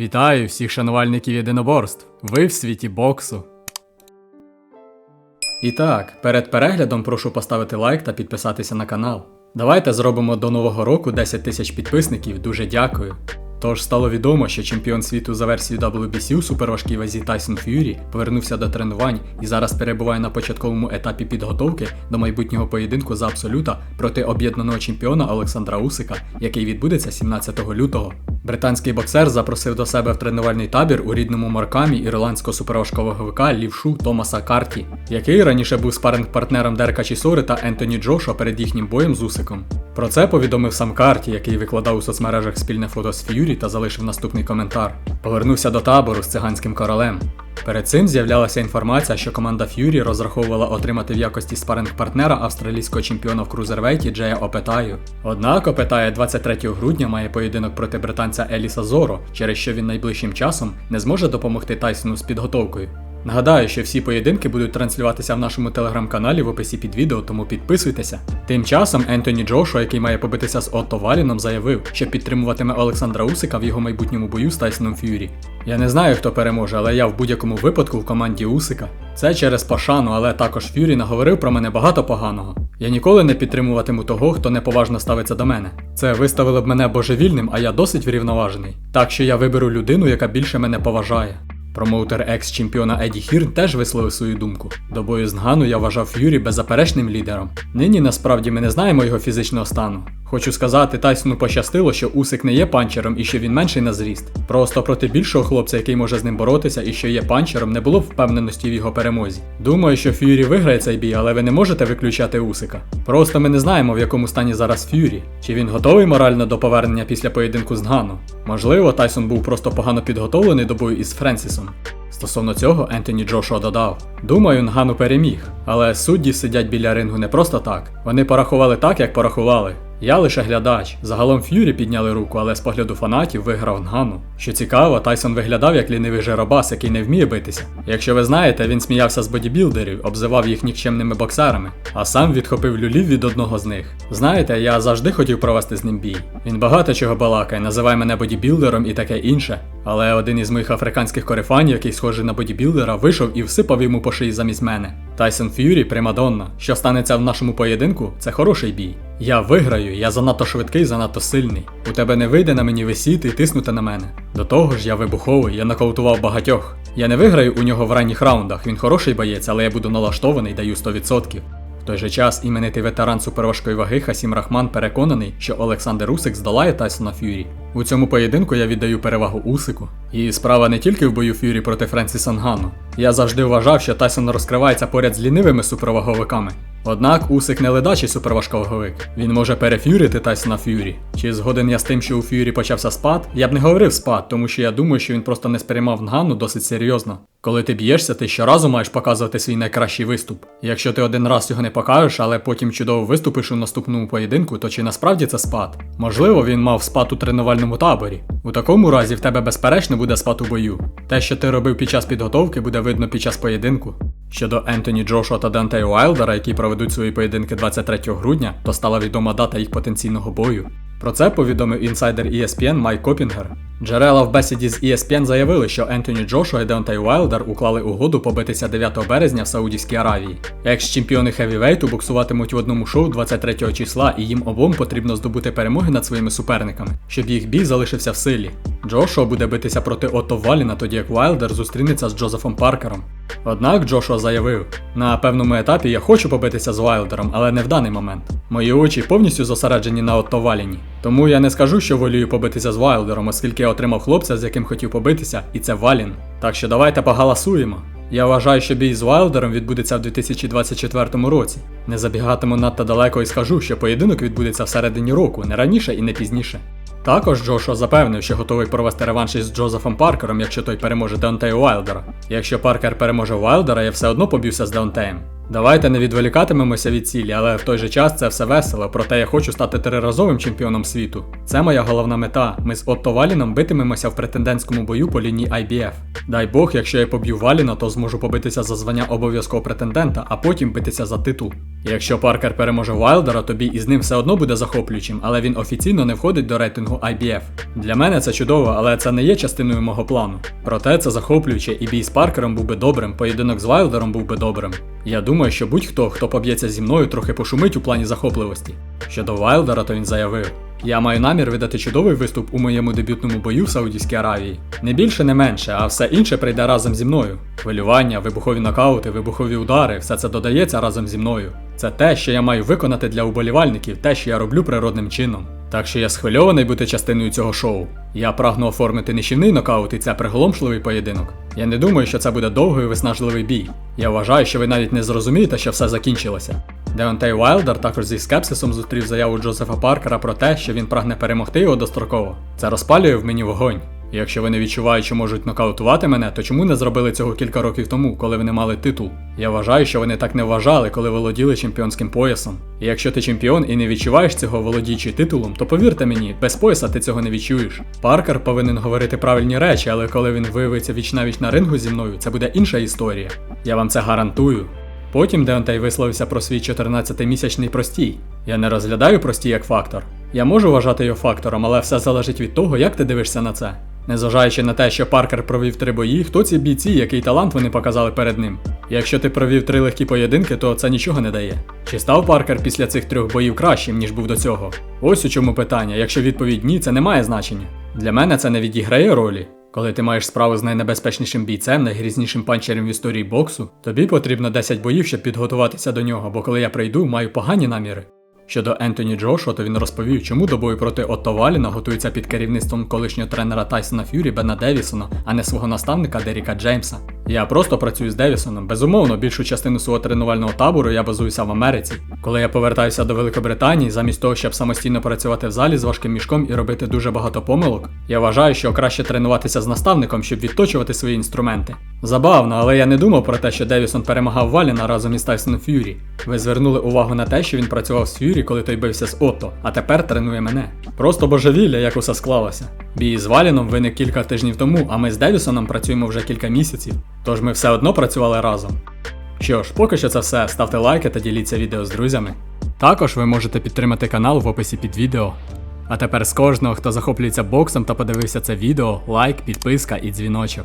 Вітаю всіх шанувальників єдиноборств. Ви в світі боксу. І так, перед переглядом прошу поставити лайк та підписатися на канал. Давайте зробимо до нового року 10 тисяч підписників, дуже дякую. Тож стало відомо, що чемпіон світу за версією WBC у суперважкій вазі Тайсон Ф'юрі повернувся до тренувань і зараз перебуває на початковому етапі підготовки до майбутнього поєдинку за абсолюта проти об'єднаного чемпіона Олександра Усика, який відбудеться 17 лютого. Британський боксер запросив до себе в тренувальний табір у рідному Маркамі ірландського суперважковиговика лівшу Томаса Карті, який раніше був спаринг-партнером Дерка Чісори та Ентоні Джошо перед їхнім боєм з Усиком. Про це повідомив сам Карті, який викладав у соцмережах спільне фото з Ф'юрі та залишив наступний коментар. Повернувся до табору з циганським королем. Перед цим з'являлася інформація, що команда Ф'юрі розраховувала отримати в якості спаринг-партнера австралійського чемпіона в крузервейті Джея Опетаю. Однак Опетає 23 грудня має поєдинок проти британця Еліса Зоро, через що він найближчим часом не зможе допомогти Тайсону з підготовкою. Нагадаю, що всі поєдинки будуть транслюватися в нашому телеграм-каналі в описі під відео, тому підписуйтеся. Тим часом Ентоні Джошуа, який має побитися з Отто Валіном, заявив, що підтримуватиме Олександра Усика в його майбутньому бою з Тайсоном Ф'юрі. Я не знаю, хто переможе, але я в будь-якому випадку в команді Усика. Це через пошану, але також Ф'юрі наговорив про мене багато поганого. Я ніколи не підтримуватиму того, хто неповажно ставиться до мене. Це виставило б мене божевільним, а я досить врівноважений. Так що я виберу людину, яка більше мене поважає. Промоутер екс-чемпіона Еді Хірн теж висловив свою думку. До бою з Нгану я вважав Ф'юрі беззаперечним лідером. Нині насправді ми не знаємо його фізичного стану. Хочу сказати, Тайсону пощастило, що Усик не є панчером і що він менший на зріст. Просто проти більшого хлопця, який може з ним боротися і що є панчером, не було впевненості в його перемозі. Думаю, що Ф'юрі виграє цей бій, але ви не можете виключати Усика. Просто ми не знаємо, в якому стані зараз Ф'юрі. Чи він готовий морально до повернення після поєдинку з Нгану? Можливо, Тайсон був просто погано підготовлений до бою із Френсісом. Стосовно цього Ентоні Джошуа додав: Думаю, Нгану переміг, але судді сидять біля рингу не просто так. Вони порахували так, як порахували. Я лише глядач. Загалом Ф'юрі підняли руку, але з погляду фанатів виграв Нгану. Що цікаво, Тайсон виглядав як лінивий жеробас, який не вміє битися. Якщо ви знаєте, він сміявся з бодібілдерів, обзивав їх нікчемними боксерами, а сам відхопив люлів від одного з них. Знаєте, я завжди хотів провести з ним бій. Він багато чого балакає, називає мене бодібілдером і таке інше. Але один із моїх африканських корефанів, який схожий на бодібілдера, вийшов і всипав йому по шиї замість мене. Тайсон Ф'юрі примадонна. Що станеться в нашому поєдинку, це хороший бій. Я виграю, я занадто швидкий, занадто сильний. У тебе не вийде на мені висіти і тиснути на мене. До того ж, я вибуховий, я нокаутував багатьох. Я не виграю у нього в ранніх раундах, він хороший боєць, але я буду налаштований, даю 100%. Той же час іменитий ветеран суперважкої ваги Хасім Рахман переконаний, що Олександр Усик здолає Тайсона Ф'юрі. У цьому поєдинку я віддаю перевагу Усику. І справа не тільки в бою Ф'юрі проти Френсіса Нгану. Я завжди вважав, що Тайсон розкривається поряд з лінивими суперваговиками. Однак Усик не ледачий суперважковаговик. Він може переф'юрити Тайсона Ф'юрі. Чи згоден я з тим, що у Ф'юрі почався спад? Я б не говорив спад, тому що я думаю, що він просто не сприймав Нгану досить серйозно. Коли ти б'єшся, ти щоразу маєш показувати свій найкращий виступ. Якщо ти один раз його не покажеш, але потім чудово виступиш у наступному поєдинку, то чи насправді це спад? Можливо, він мав спад у тренувальному таборі. У такому разі в тебе безперечно буде спад у бою. Те, що ти робив під час підготовки, буде видно під час поєдинку. Щодо Ентоні Джошуа та Дантея Уайлдера, які проведуть свої поєдинки 23 грудня, то стала відома дата їх потенційного бою. Про це повідомив інсайдер ESPN Майк Копінгер. Джерела в бесіді з ESPN заявили, що Ентоні Джошуа і Деонтей Уайлдер уклали угоду побитися 9 березня в Саудівській Аравії. Екс-чемпіони хевівейту боксуватимуть в одному шоу 23 числа, і їм обом потрібно здобути перемоги над своїми суперниками, щоб їх бій залишився в силі. Джошуа буде битися проти Отто Валіна, тоді як Уайлдер зустрінеться з Джозефом Паркером. Однак Джошуа заявив: на певному етапі я хочу побитися з Уайлдером, але не в даний момент. Мої очі повністю зосереджені на Отто Валіні. Тому я не скажу, що волію побитися з Вайлдером, оскільки я отримав хлопця, з яким хотів побитися, і це Валін. Так що давайте погаласуємо. Я вважаю, що бій з Вайлдером відбудеться в 2024 році. Не забігатиму надто далеко і скажу, що поєдинок відбудеться всередині року, не раніше і не пізніше. Також Джошуа запевнив, що готовий провести реванш із Джозефом Паркером, якщо той переможе Деонтея Уайлдера. Якщо Паркер переможе Уайлдера, я все одно поб'юся з Деонтеєм. Давайте не відволікатимемося від цілі, але в той же час це все весело, проте я хочу стати триразовим чемпіоном світу. Це моя головна мета. Ми з Отто Валіном битимемося в претендентському бою по лінії IBF. Дай Бог, якщо я поб'ю Валіна, то зможу побитися за звання обов'язкового претендента, а потім битися за титул. Якщо Паркер переможе Вайлдера, то бій із ним все одно буде захоплюючим, але він офіційно не входить до рейтингу IBF. Для мене це чудово, але це не є частиною мого плану. Проте це захоплююче, і бій з Паркером був би добрим, поєдинок з Вайлдером був би добрим. Я думаю, що будь-хто, хто поб'ється зі мною, трохи пошумить у плані захопливості. Щодо Вайлдера, то він заявив. Я маю намір видати чудовий виступ у моєму дебютному бою в Саудівській Аравії. Не більше, не менше, а все інше прийде разом зі мною. Хвилювання, вибухові нокаути, вибухові удари, все це додається разом зі мною. Це те, що я маю виконати для уболівальників, те, що я роблю природним чином. Так що я схвильований бути частиною цього шоу. Я прагну оформити нищівний нокаут і це приголомшливий поєдинок. Я не думаю, що це буде довгий і виснажливий бій. Я вважаю, що ви навіть не зрозумієте, що все закінчилося. Деонтей Вайлдер також зі скепсисом зустрів заяву Джозефа Паркера про те, що він прагне перемогти його достроково. Це розпалює в мені вогонь. Якщо вони відчувають, що можуть нокаутувати мене, то чому не зробили цього кілька років тому, коли вони мали титул? Я вважаю, що вони так не вважали, коли володіли чемпіонським поясом. І якщо ти чемпіон і не відчуваєш цього володіючи титулом, то повірте мені, без пояса ти цього не відчуєш. Паркер повинен говорити правильні речі, але коли він виявиться віч-навіч на рингу зі мною, це буде інша історія. Я вам це гарантую. Потім Деонтей висловився про свій 14-місячний простій. Я не розглядаю простій як фактор. Я можу вважати його фактором, але все залежить від того, як ти дивишся на це. Незважаючи на те, що Паркер провів три бої, хто ці бійці, який талант вони показали перед ним. Якщо ти провів три легкі поєдинки, то це нічого не дає. Чи став Паркер після цих трьох боїв кращим, ніж був до цього? Ось у чому питання. Якщо відповідь ні, це не має значення. Для мене це не відіграє ролі. Коли ти маєш справу з найнебезпечнішим бійцем, найгрізнішим панчером в історії боксу, тобі потрібно 10 боїв, щоб підготуватися до нього, бо коли я прийду, маю погані наміри. Щодо Ентоні Джошуа, то він розповів, чому до бою проти Отто Валіна готується під керівництвом колишнього тренера Тайсона Ф'юрі Бена Девісона, а не свого наставника Деріка Джеймса. Я просто працюю з Девісоном. Безумовно, більшу частину свого тренувального табору я базуюся в Америці. Коли я повертаюся до Великобританії, замість того, щоб самостійно працювати в залі з важким мішком і робити дуже багато помилок, я вважаю, що краще тренуватися з наставником, щоб відточувати свої інструменти. Забавно, але я не думав про те, що Девісон перемагав Валіна разом із Тайсоном Ф'юрі. Ви звернули увагу на те, що він працював з Ф'юрі, коли той бився з Отто, а тепер тренує мене. Просто божевілля, як усе склалося. Бій з Валіном виник кілька тижнів тому, а ми з Девісоном працюємо вже кілька місяців. Тож ми все одно працювали разом. Що ж, поки що це все. Ставте лайки та діліться відео з друзями. Також ви можете підтримати канал в описі під відео. А тепер з кожного, хто захоплюється боксом та подивився це відео, лайк, підписка і дзвіночок.